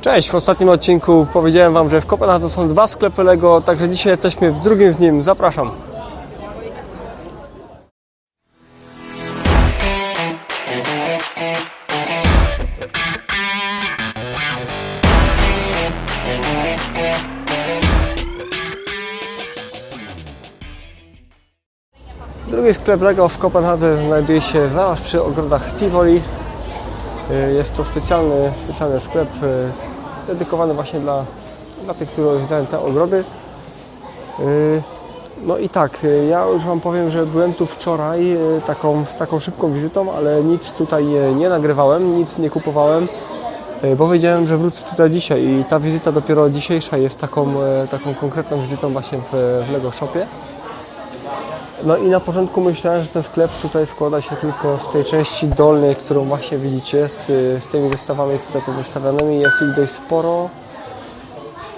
Cześć, w ostatnim odcinku powiedziałem Wam, że w Kopenhadze są dwa sklepy Lego, także dzisiaj jesteśmy w drugim z nim. Zapraszam. Drugi sklep Lego w Kopenhadze znajduje się zaraz przy ogrodach Tivoli. Y, Jest to specjalny, specjalny sklep y, dedykowany właśnie dla, dla tych, którzy odwiedzają te ogrody. Y, No i tak, y, ja już Wam powiem, że byłem tu wczoraj y, taką, z taką szybką wizytą, ale nic tutaj nie nagrywałem, nic nie kupowałem, bo wiedziałem, że wrócę tutaj dzisiaj i ta wizyta dopiero dzisiejsza jest taką, taką konkretną wizytą właśnie w, w Lego Shopie. No i na początku myślałem, że ten sklep tutaj składa się tylko z tej części dolnej, którą właśnie widzicie, z, z tymi zestawami tutaj powystawionymi. Jest ich dość sporo.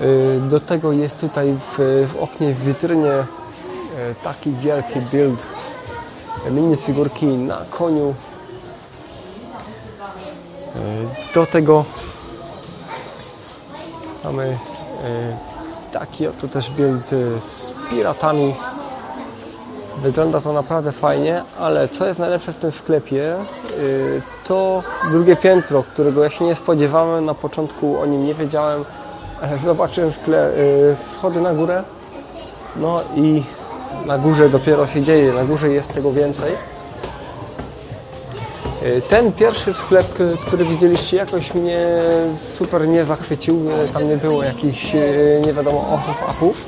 Y, Do tego jest tutaj w, w oknie w witrynie y, taki wielki build mini figurki na koniu. Y, Do tego mamy taki oto też build z piratami. Wygląda to naprawdę fajnie, ale co jest najlepsze w tym sklepie, yy, to drugie piętro, którego ja się nie spodziewałem, na początku o nim nie wiedziałem, ale zobaczyłem skle, yy, schody na górę, no i na górze dopiero się dzieje, na górze jest tego więcej. Yy, Ten pierwszy sklep, który widzieliście, jakoś mnie super nie zachwycił. Tam nie było jakichś nie wiadomo ochów, achów.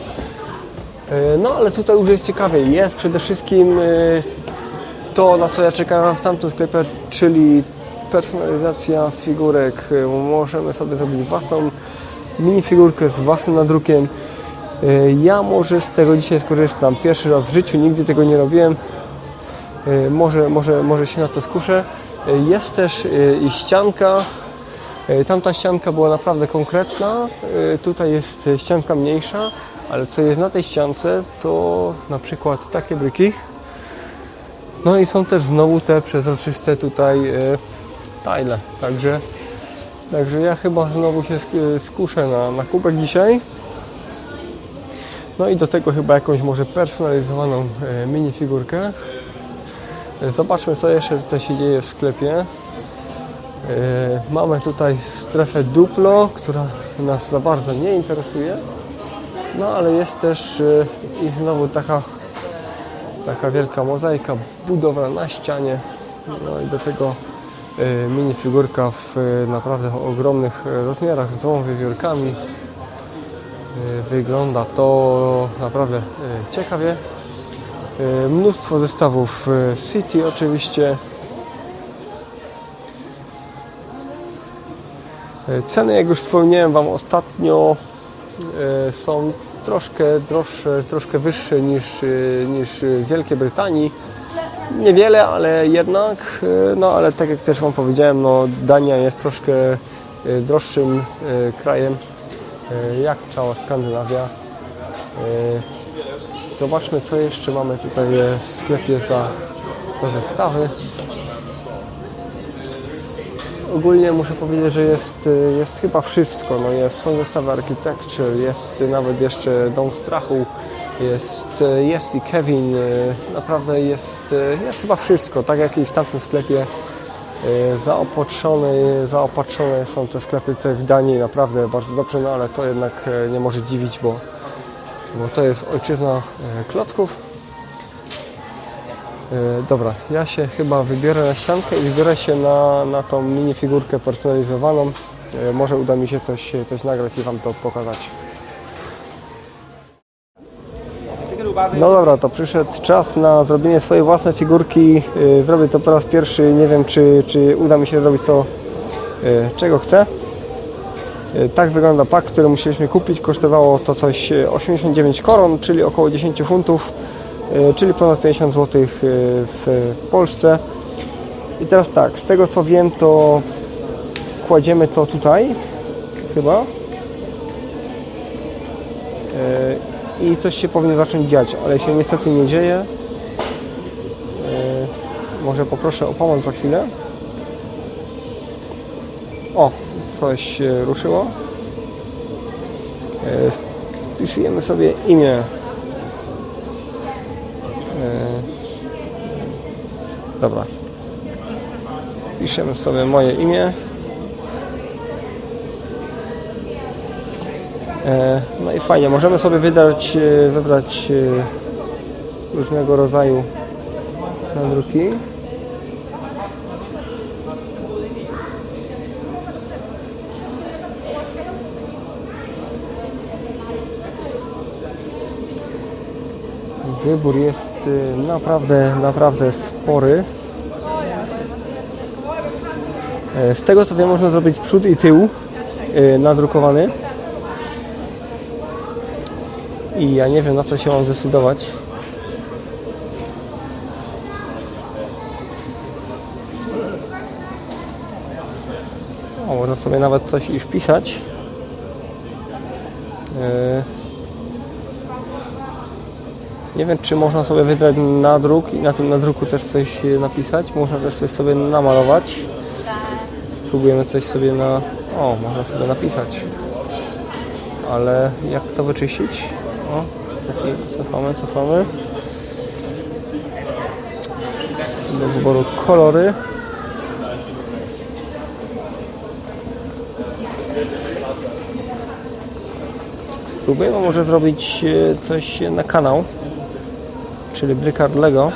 E, No ale tutaj już jest ciekawiej. Jest przede wszystkim e, to, na co ja czekałem w tamtym sklepie, czyli personalizacja figurek. E, Możemy sobie zrobić własną minifigurkę z własnym nadrukiem. Ja może z tego dzisiaj skorzystam. Pierwszy raz w życiu, nigdy tego nie robiłem. Może, może, może się na to skuszę. Jest też i ścianka. Tamta ścianka była naprawdę konkretna, tutaj jest ścianka mniejsza, ale co jest na tej ściance to na przykład takie bryki. No i są też znowu te przezroczyste tutaj e, tile, także, także ja chyba znowu się sk- skuszę na, na kubek dzisiaj. No i do tego chyba jakąś może personalizowaną e, minifigurkę. Zobaczmy co jeszcze tutaj się dzieje w sklepie. E, Mamy tutaj strefę Duplo, która nas za bardzo nie interesuje. No ale jest też e, i znowu taka, taka wielka mozaika budowla na ścianie. No i do tego e, minifigurka w e, naprawdę ogromnych rozmiarach z dwoma wiewiórkami. Wygląda to naprawdę ciekawie. Mnóstwo zestawów City oczywiście. Ceny, jak już wspomniałem Wam ostatnio, są troszkę droższe, troszkę wyższe niż, e, niż w Wielkiej Brytanii. Niewiele, ale jednak, e, no ale tak jak też Wam powiedziałem, no Dania jest troszkę e, droższym e, krajem, e, jak cała Skandynawia. E, Zobaczmy, co jeszcze mamy tutaj e, w sklepie za, za zestawy. Ogólnie muszę powiedzieć, że jest, y, jest chyba wszystko. No jest, są zestawy Architecture, jest nawet jeszcze Dom Strachu, jest, y, jest i Kevin. y, Naprawdę jest, jest chyba wszystko, tak jak i w tamtym sklepie. Zaopatrzone, zaopatrzone są te sklepy tutaj w Danii naprawdę bardzo dobrze, no ale to jednak nie może dziwić, bo, bo to jest ojczyzna klocków. E, Dobra, ja się chyba wybiorę na ściankę i wybiorę się na, na tą minifigurkę personalizowaną. E, Może uda mi się coś, coś nagrać i Wam to pokazać. No dobra, to przyszedł czas na zrobienie swojej własnej figurki. E, Zrobię to po raz pierwszy. Nie wiem, czy, czy uda mi się zrobić to, czego chcę. Tak wygląda pak, który musieliśmy kupić. Kosztowało to coś e, 89 koron, czyli około 10 funtów, czyli ponad 50 zł w Polsce. I teraz tak, z tego co wiem, to kładziemy to tutaj, chyba. E, I coś się powinno zacząć dziać, ale się niestety nie dzieje. E, Może poproszę o pomoc za chwilę. O, coś e, ruszyło. E, Wpisujemy sobie imię. Dobra. Piszemy sobie moje imię. E, No i fajnie, możemy sobie wydać, e, wybrać e, różnego rodzaju nadruki. Wybór jest y, naprawdę, naprawdę spory. E, Z tego co wiem, można zrobić przód i tył y, nadrukowany. I ja nie wiem na co się mam zdecydować. Można sobie nawet coś i wpisać. E, Nie wiem, czy można sobie wybrać nadruk i na tym nadruku też coś e, napisać. Można też coś sobie namalować. Spróbujemy coś sobie na... O, można sobie napisać. Ale jak to wyczyścić? O, cofamy, cofamy. Do wyboru kolory. Spróbujemy może zrobić e, coś na kanał, czyli Bricard Lego.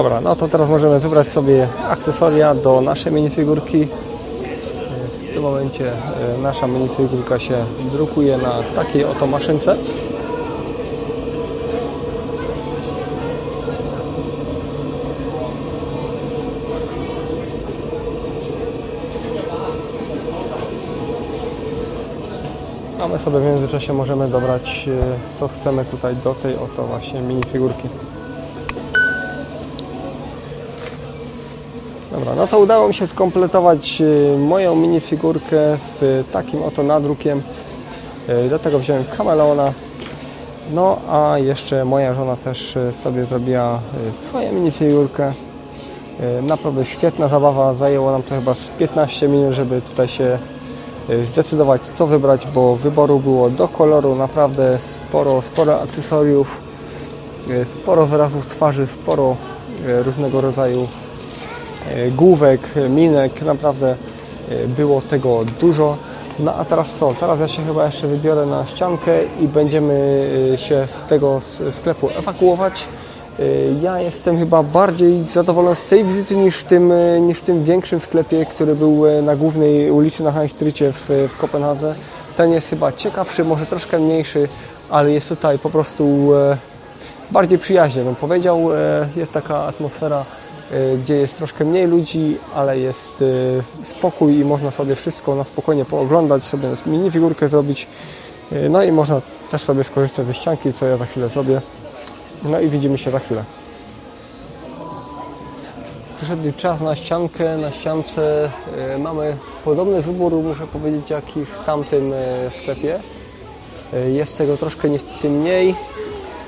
Dobra, no to teraz możemy wybrać sobie akcesoria do naszej minifigurki. W tym momencie e, nasza minifigurka się drukuje na takiej oto maszynce. A my sobie w międzyczasie możemy dobrać e, co chcemy tutaj do tej oto właśnie minifigurki. Dobra, no to udało mi się skompletować y, moją minifigurkę z takim oto nadrukiem. Y, Do tego wziąłem kameleona. No a jeszcze moja żona też y, sobie zrobiła swoją minifigurkę. Naprawdę świetna zabawa. Zajęło nam to chyba z 15 minut, żeby tutaj się zdecydować co wybrać, bo wyboru było do koloru naprawdę sporo, sporo akcesoriów, sporo wyrazów twarzy, sporo różnego rodzaju główek, minek, naprawdę e, było tego dużo. No a teraz co? Teraz ja się chyba jeszcze wybiorę na ściankę i będziemy e, się z tego sklepu ewakuować. E, Ja jestem chyba bardziej zadowolony z tej wizyty niż w tym, e, niż w tym większym sklepie, który był e, na głównej ulicy na High w, w Kopenhadze. Ten jest chyba ciekawszy, może troszkę mniejszy, ale jest tutaj po prostu e, bardziej przyjaźnie bym powiedział. E, Jest taka atmosfera, e, gdzie jest troszkę mniej ludzi, ale jest e, spokój i można sobie wszystko na spokojnie pooglądać, sobie minifigurkę zrobić. E, No i można też sobie skorzystać ze ścianki, co ja za chwilę zrobię. No i widzimy się za chwilę. Przyszedł czas na ściankę. Na ściance e, mamy podobny wybór, muszę powiedzieć, jak i w tamtym e, sklepie. E, Jest tego troszkę niestety mniej,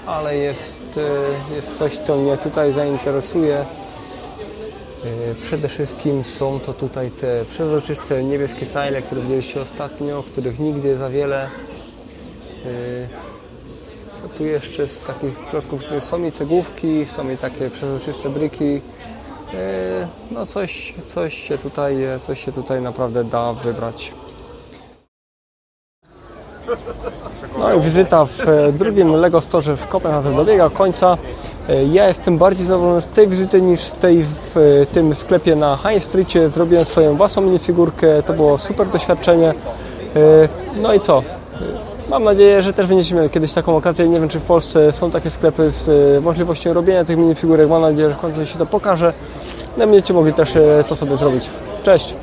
ale jest, e, jest coś, co mnie tutaj zainteresuje. E, Przede wszystkim są to tutaj te przezroczyste niebieskie tile, które widzieliście ostatnio, których nigdy za wiele. E, Co tu jeszcze z takich klocków? Są i cegłówki, są i takie przezroczyste bryki. E, No coś, coś, się tutaj, coś się tutaj naprawdę da wybrać. No i wizyta w e, drugim Lego Store w Kopenhadze dobiega końca. E, Ja jestem bardziej zadowolony z tej wizyty niż z tej w e, tym sklepie na High Streetie. Zrobiłem swoją własną minifigurkę, to było super doświadczenie. E, No i co? Mam nadzieję, że też będziecie mieli kiedyś taką okazję. Nie wiem, czy w Polsce są takie sklepy z możliwością robienia tych minifigurek. Mam nadzieję, że w końcu się to pokaże. No będziecie mogli też to sobie zrobić. Cześć!